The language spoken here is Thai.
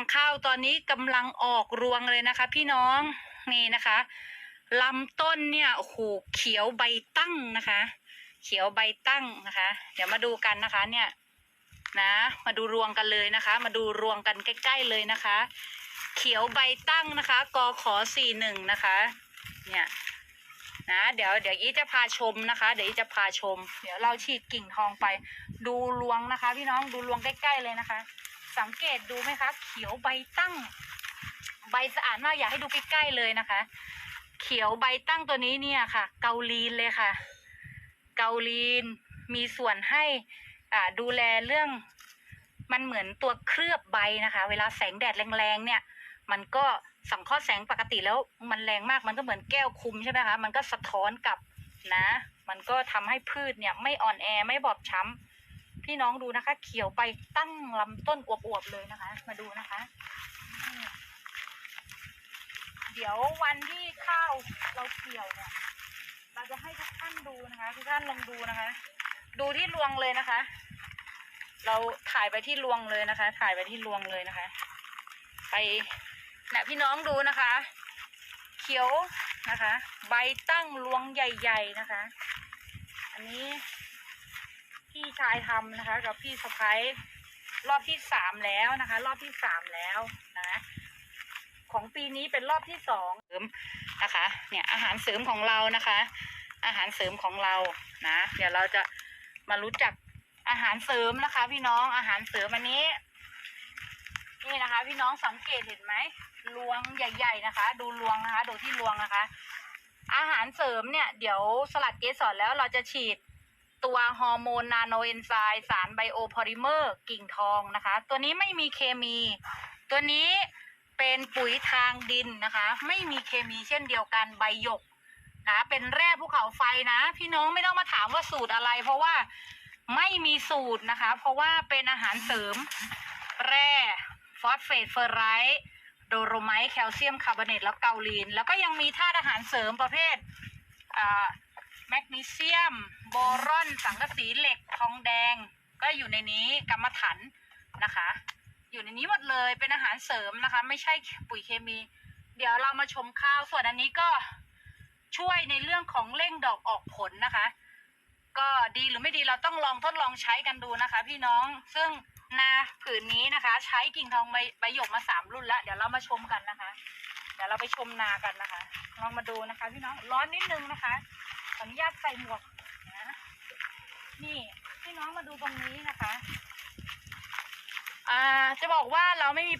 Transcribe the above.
งข้าวตอนนี้กำลังออกรวงเลยนะคะ พี่น้องนี่นะคะลำต้นเนี่ยโอ้โหเขียวใบตั้งนะคะ เขียวใบตั้งนะคะ เดี๋ยวมาดูกันนะคะเนี่ยนะมาดูรวงกันเลยนะคะ มาดูรวงกันใกล้ ๆเลยนะคะ เขียวใบตั้งนะคะกอขอสี่หนึ่งนะคะเนี่ยนะเดี๋ยวเดี๋ยวอีจะพาชมนะคะ เดี๋ยวอีจะพาชม เดี๋ยวเราฉีดกิ่งทองไป ดูรวงนะคะ พี่น้องดูรวงใกล้ ๆเลยนะคะ สังเกตดูไหมคะ เขียวใบตั้ง ใบสะอาดมากอยากให้ดูใกล้ๆเลยนะคะ เขียวใบตั้งตัวนี้เนี่ยค่ะ เกาลีนเลยค่ะ เกาลีนมีส่วนให้อ่าดูแลเรื่อง มันเหมือนตัวเคลือบใบนะคะ เวลาแสงแดดแรงๆเนี่ย มันก็สังเคราะห์แสงปกติแล้วมันแรงมากมันก็เหมือนแก้วคุมใช่ไหมคะมันก็สะท้อนกลับนะ มันก็ทำให้พืชเนี่ยไม่อ่อนแอไม่บอบช้ำ พี่น้องดูนะคะ เขียวไปตั้งลำต้นอวบๆเลยนะคะ มาดูนะคะ เดี๋ยววันที่ข้าวเราเกี่ยวเนี่ยเราจะให้ทุกท่านดูนะคะทุกท่านลองดูนะคะ ดูที่รวงเลยนะคะ เราถ่ายไปที่รวงเลยนะคะ ถ่ายไปที่รวงเลยนะคะ ไปเนี่ยพี่น้องดูนะคะ เขียวนะคะ ใบตั้งรวงใหญ่ ๆนะคะ อันนี้ พี่ชายทำนะคะ กับพี่สะพ้ายรอบที่สามแล้วนะคะ รอบที่สามแล้วนะของปีนี้เป็นรอบที่สองเสริมนะคะ เนี่ยอาหารเสริมของเรานะคะ อาหารเสริมของเรานะ เดี๋ยวเราจะมารู้จักอาหารเสริมนะคะ พี่น้องอาหารเสริมอันนี้ นี่นะคะ พี่น้องสังเกตเห็นไหมรวงใหญ่ ๆ นะคะ ดูรวงนะคะ ดูที่รวงนะคะ อาหารเสริมเนี่ย เดี๋ยวสลัดเกสรแล้วเราจะฉีด ตัวฮอร์โมนนาโนเอนไซม์สารไบโอพอลิเมอร์กิ่งทองนะคะ ตัวนี้ไม่มีเคมี ตัวนี้เป็นปุ๋ยทางดินนะคะ ไม่มีเคมีเช่นเดียวกันใบหยกนะ เป็นแร่ภูเขาไฟนะ พี่น้องไม่ต้องมาถามว่าสูตรอะไร เพราะว่าไม่มีสูตรนะคะ เพราะว่าเป็นอาหารเสริม แร่ฟอสเฟตเฟอร์ไรท์โดโรไมต์แคลเซียมคาร์บอเนตแล้วเกาลีน แล้วก็ยังมีธาตุอาหารเสริมประเภทอ่า แมกนีเซียม โบรอน สังกะสีเหล็กทองแดง ก็อยู่ในนี้กรรมฐานนะคะ อยู่ในนี้หมดเลยเป็นอาหารเสริมนะคะ ไม่ใช่ปุ๋ยเคมี เดี๋ยวเรามาชมข้าวส่วนอันนี้ก็ช่วยในเรื่องของเร่งดอกออกผลนะคะ ก็ดีหรือไม่ดีเราต้องลองทดลองใช้กันดูนะคะ พี่น้องซึ่งนาผืนนี้นะคะ ใช้กิ่งทองใบใบหยกมาสามรุ่นแล้วเดี๋ยวเรามาชมกันนะคะ เดี๋ยวเราไปชมนากันนะคะ ลองมาดูนะคะ พี่น้องร้อนนิดนึงนะคะ ขออนุญาตใส่หมวกนะนี่พี่น้องมาดูตรงนี้นะคะ อ่าจะบอกว่าเราไม่มี